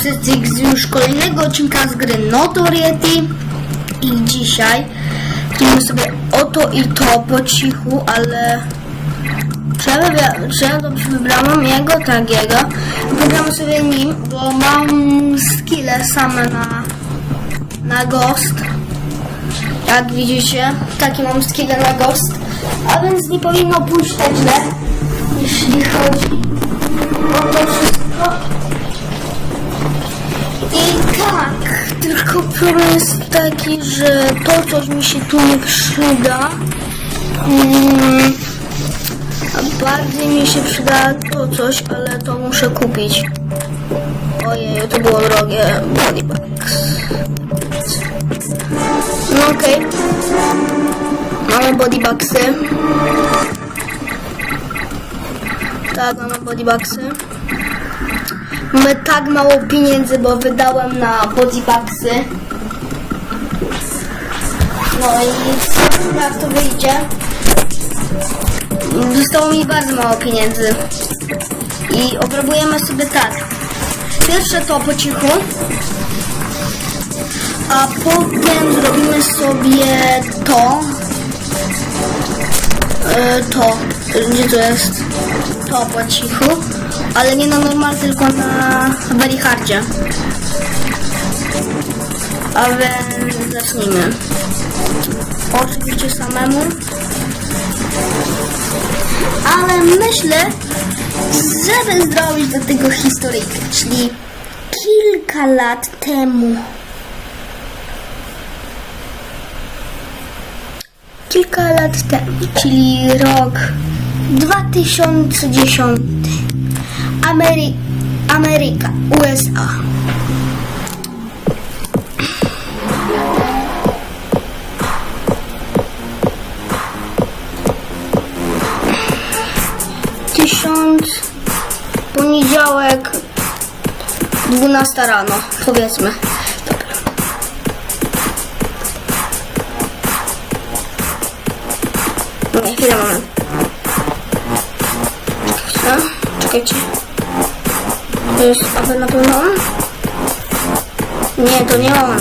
wszystkich z już kolejnego odcinka z gry Notoriety i dzisiaj zrobimy sobie oto i to po cichu, ale ja dobrze wybrałam jego? Tak, jego. Wybrałam sobie nim, bo mam skille same na, na Ghost. Jak widzicie, takie mam skille na Ghost, a więc nie powinno pójść tak źle, jeśli chodzi o to wszystko. Problem jest taki, że to coś mi się tu nie przyda. Mm, a bardziej mi się przyda to coś, ale to muszę kupić. Ojej, to było drogie. Bodybugs. No okej. Mamy bodybugsy. Tak, mamy bodybugsy. Mamy tak mało pieniędzy, bo wydałem na bodybugsy. No i jak to wyjdzie? Zostało mi bardzo mało pieniędzy. I obrabujemy sobie tak. Pierwsze to po cichu. A potem zrobimy sobie to. E, to. Gdzie to jest? To po cichu. Ale nie na normal, tylko na very hardzie. A więc zacznijmy. Oczywiście samemu. Ale myślę, żeby zrobić do tego historyjkę, czyli kilka lat temu. Kilka lat temu, czyli rok 2010. Amery Ameryka, USA. 12 rano, powiedzmy. Nie, chwilę, moment. Czekajcie, czekajcie. To jest aby na pewno on? Nie, to nie on.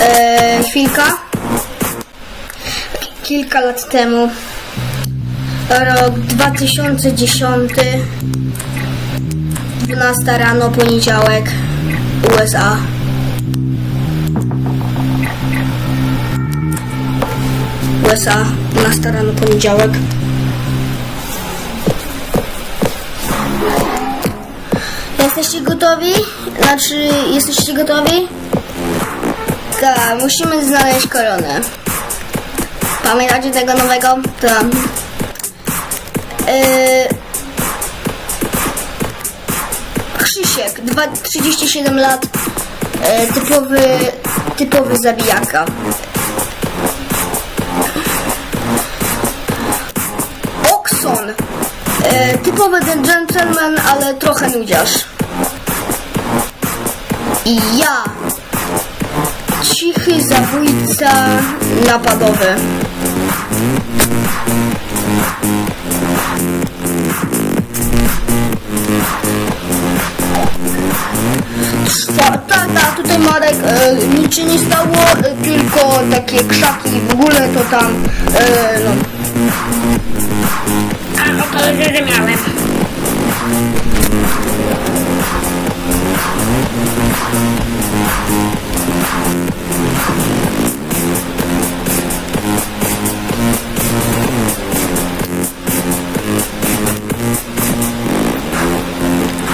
Eee, chwilka. Kilka lat temu. Rok 2010. 12 rano, poniedziałek. USA. USA. 12 rano, poniedziałek. Jesteście gotowi? Znaczy, jesteście gotowi? Tak, musimy znaleźć koronę. Pamiętacie tego nowego? Tam. Yy... Krzysiek, dwa- 37 lat, yy, typowy, typowy zabijaka. Okson, yy, typowy ten gentleman, ale trochę nudziarz. I ja, cichy zabójca napadowy. Marek, e, nic się nie stało, e, tylko takie krzaki w ogóle to tam, e, no. A, no to zrozumiałem.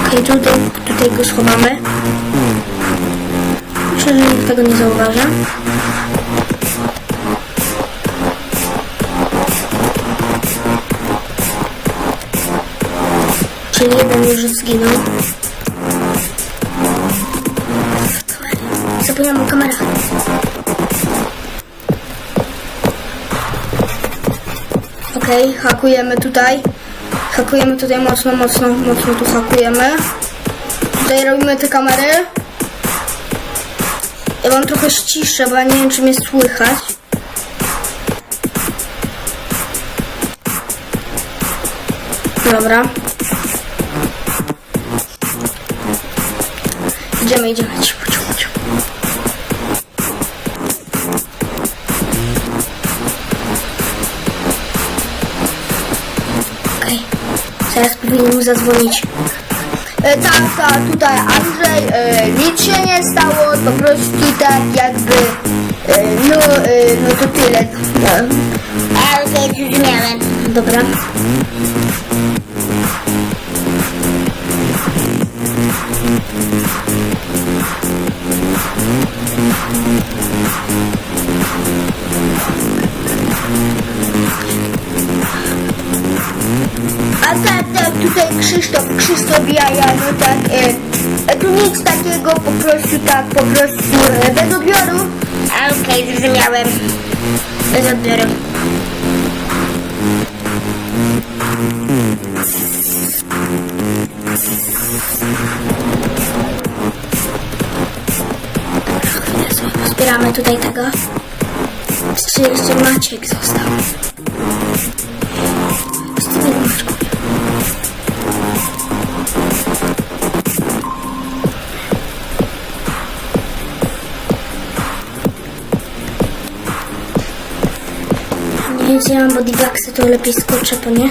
Okej, tutaj, tutaj go schowamy. Zauważy. Czyli jeden już zginął. Zapomniałam o kamerach. Okej, hakujemy tutaj. Hakujemy tutaj mocno, mocno, mocno tu hakujemy. Tutaj robimy te kamery. Ja mam trochę ściszę, bo ja nie wiem, czy mnie słychać. Dobra. idziemy, idziemy. Cicho, cicho, cicho. Okej. Zaraz powinien mu zadzwonić. E, tak, tak, tutaj Andrzej, e, nic się nie stało, po prostu tak jakby, e, no, e, no to tyle. No. A okej, zrozumiałem. Dobra. Krzysztof, Krzysztof Jaja, no tak, e, e, tu nic takiego, po prostu tak, po prostu e, bez odbioru, okej, zrozumiałem. bez odbioru. Sobie pozbieramy tutaj tego. Jeszcze Maciek został? Nie mam bodybagsy, to lepiej skoczę po nie.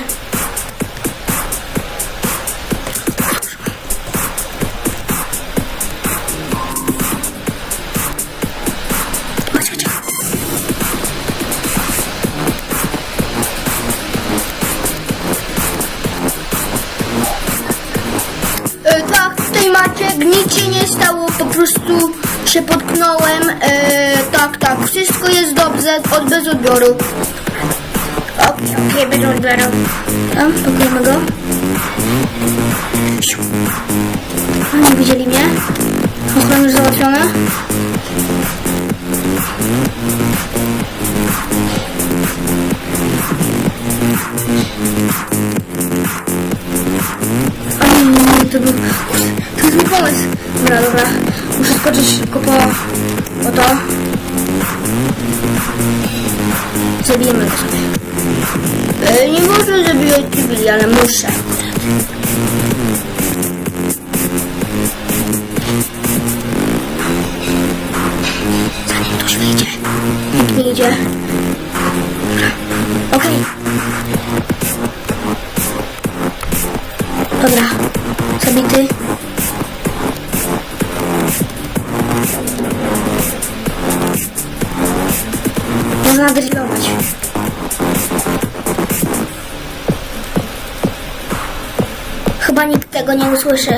Maciek, nic się nie stało, po prostu się potknąłem. E, tak, tak, wszystko jest dobrze, od bez odbioru. Okej, bez odbioru. Tam, pakujemy go. Nie widzieli mnie? Ochrona już załatwiona. Nie, nie, nie, to był... To jest mój pomysł. Dobra, dobra. Muszę skoczyć szybko po... po to. Zabijemy go sobie. Nie można zabijać cywili, ale muszę. Zanim ktoś wyjdzie. Nie idzie. Okej. Dobra. Zabity. Można drillować. Tego nie usłyszy.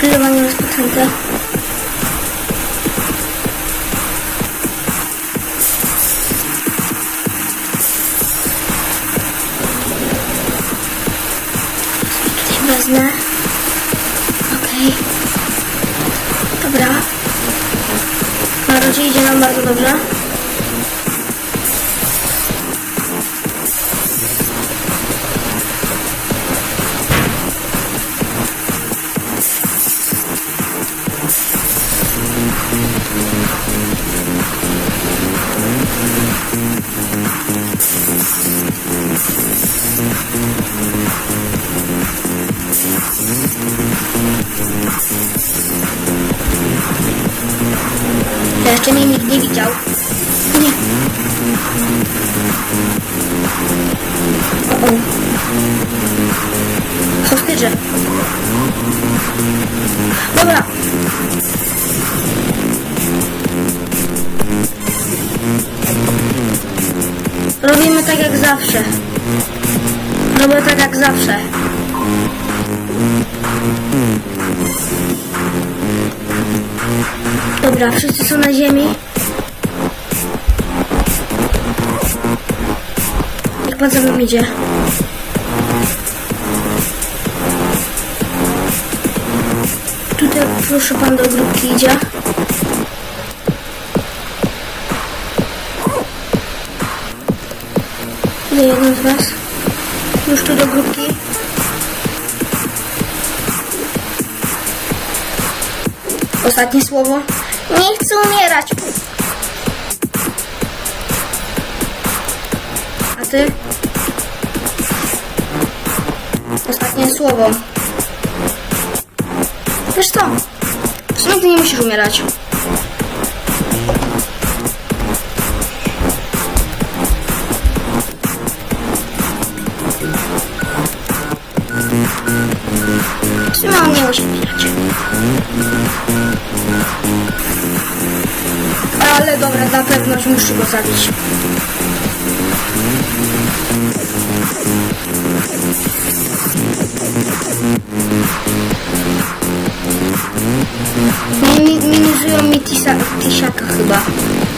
Pilnowanie rozpoczęte. Tutaj wezmę. Okej. Dobra. Na razie idzie nam bardzo dobrze. Nikt nie. O, o. Dobra. Robimy tak jak zawsze. Robię tak jak zawsze. Dobra, wszyscy są na ziemi. Niech pan za idzie. Tutaj proszę pan do grupki idzie. Idzie jeden z was. Już tu do grupki. Ostatnie słowo. Nie chcę umierać. Ty? Ostatnie słowo. Wiesz co? Sumie ty nie musisz umierać. W sumie on nie musi umierać. Ale dobra, na pewność muszę go zabić. Minimizują mi tisa, tysiaka chyba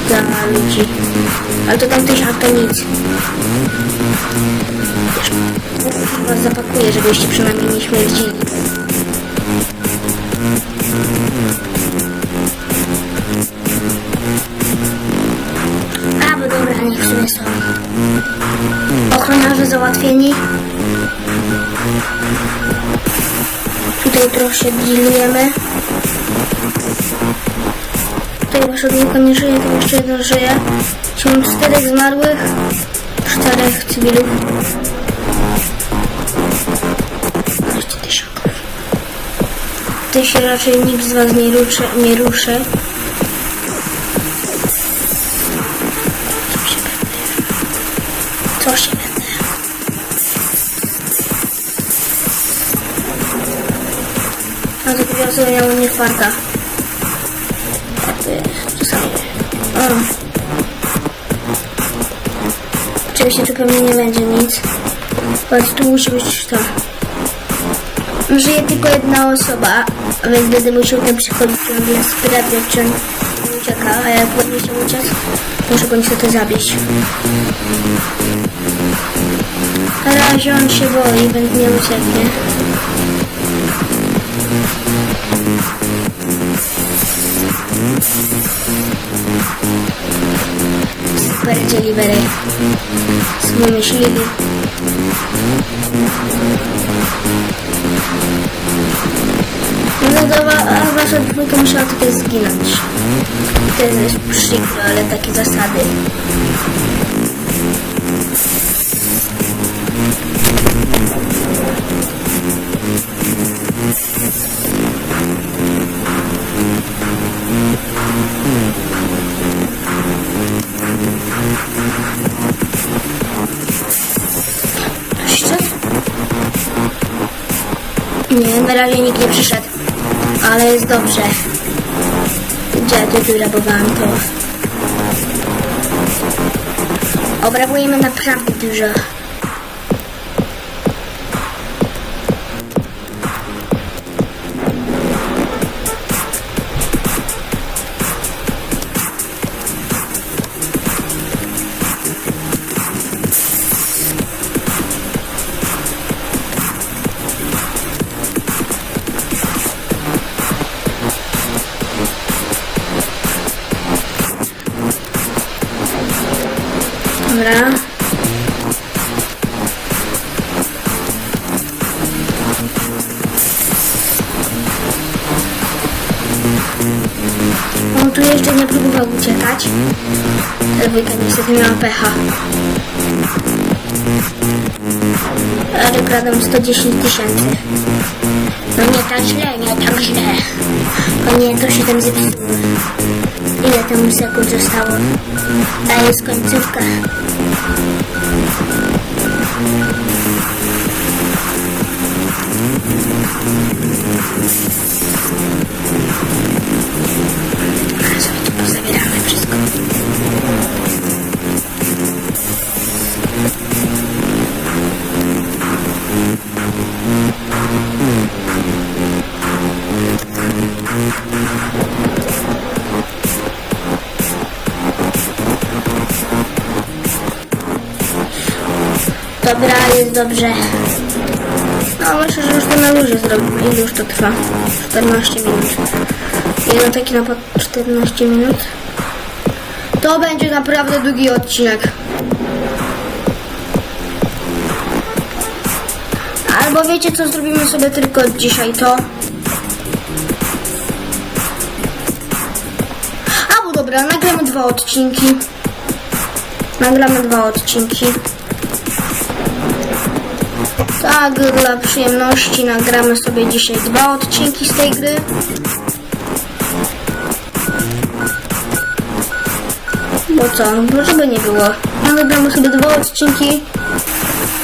dla ludzi. Ale to tam tysiak to nic. Was zapakuję, żebyście przynajmniej nie śmierdzili. A, bo dobra, niech sobie są. Ochroniarze załatwieni. Tutaj trochę dealujemy. Odnika nie żyje, to jeszcze jeden żyje. Czyli czterech zmarłych, czterech cywilów. Jeszcze tysiaków. Tutaj się raczej nikt z was nie ruszy. Nie ruszy. Co się będę? A to sobie miało nie farta. Oczywiście tu pewnie nie będzie nic. Choć tu musi być to. Żyje tylko jedna osoba, a więc będę musiał tam przychodzić ciągle sprawdzać, czy on ucieka, a jak ładnie się uciec, muszę go niestety zabić. Na razie on się boi, więc nie ucieknie. Super delivery. Wymyślili. No to wa- a wasza dwójka musiała tutaj zginąć. To jest przykro, ale takie zasady. Nie, na razie nikt nie przyszedł. Ale jest dobrze. Gdzie ja tu wyrabowałam to? Obrabujemy naprawdę dużo. Dobra. On tu jeszcze nie próbował uciekać. Ale wujka niestety miała pecha. Ale kradam 110 tysięcy. No nie tak źle, nie tak źle. O nie, to się tam zepsuło. Ile tam sekund zostało? A jest końcówka. A Dobra, jest dobrze. No myślę, że już to na luzie zrobimy. Ile już to trwa? 14 minut. Jeden taki napad 14 minut. To będzie naprawdę długi odcinek. Albo wiecie co, zrobimy sobie tylko dzisiaj to. Albo dobra, nagramy dwa odcinki. Nagramy dwa odcinki. Tak, dla przyjemności nagramy sobie dzisiaj dwa odcinki z tej gry. Bo co, bo żeby nie było. No wybramy sobie dwa odcinki.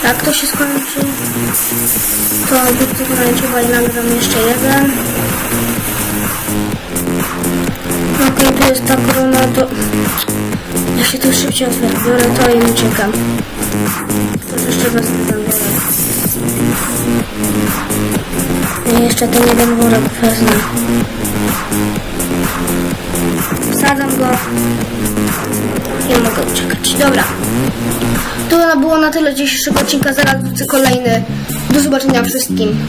Jak to się skończy, to będę kończywać, nagram jeszcze jeden. Okej, tu jest ta korona, to... Ja się tu szybciej otwieram, biorę to i uciekam. To jeszcze tego biorę. I jeszcze ten jeden worek wezmę. Wsadzam go. Nie mogę uciekać. Dobra. To było na tyle dzisiejszego odcinka. Zaraz wrócę kolejny. Do zobaczenia wszystkim.